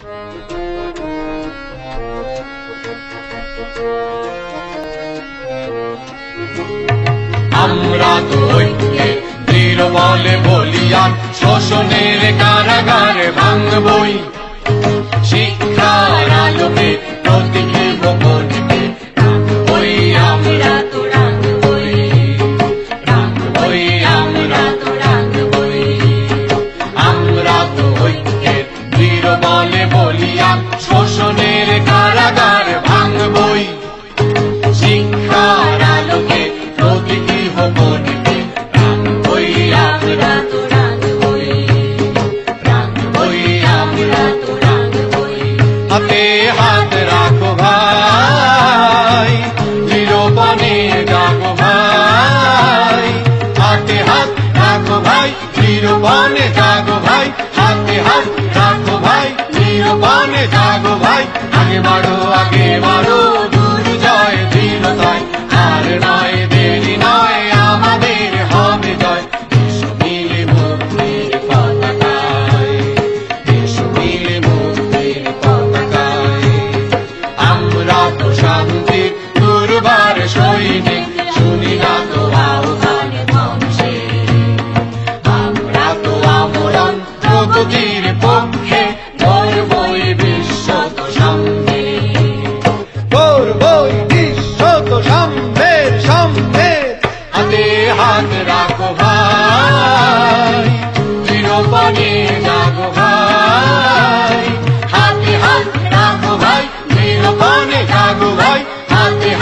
আমরা তো ঐক্যে দৃঢ় বলে বলিয়ান শোষণের কারাগার ভাঙবই। শিক্ষার আলোকে প্রতীকী শোষণের কারাগার ভাঙবই। শিক্ষার আলোকে প্রতীকী ভবনকে রাখবই আমরা তো রাখবই। রাখবই আমরা তো রাখবই। হাতে হাত রাখো ভাই, নিরূপণে জাগো ভাই। হাতে হাত রাখো ভাই, নিরূপণে জাগো ভাই, হাতে হাত আগে বাড়ো আগে বাড়ো। দূর জয় দৃঢ়তায় আর নয়, দেরি নয়, আমাদের হবে জয়। আমরা তো শান্তির দুর্বার সৈনিক।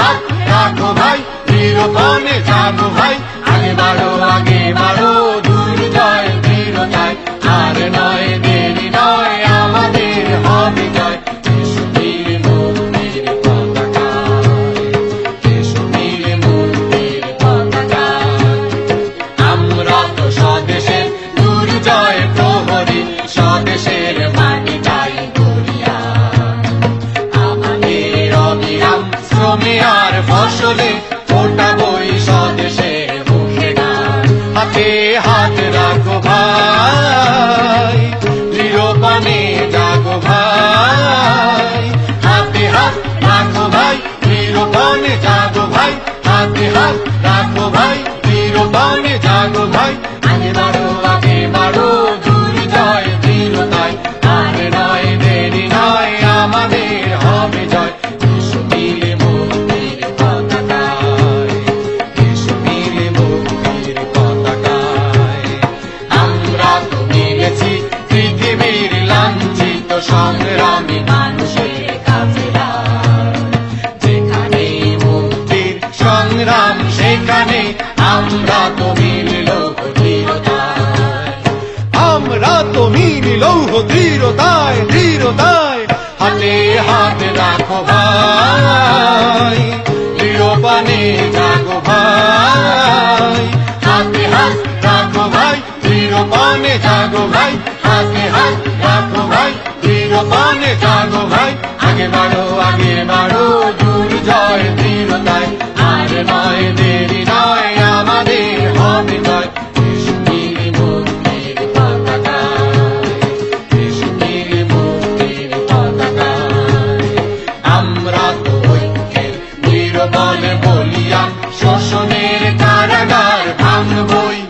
হাতে के দৃঢ়তায় দৃঢ়তায় হাতে হাত রাখো ভাই। নিরূপণে জাগো ভাই। হাতে হাত রাখো ভাই, নিরূপণে জাগো ভাই। হাতে হাত রাখো ভাই, নিরূপণে জাগো ভাই। আগে বাড়ো আগে বাড়ো, দূর জয় দল বলিয়া শোষণের কারাগার ভাঙবই।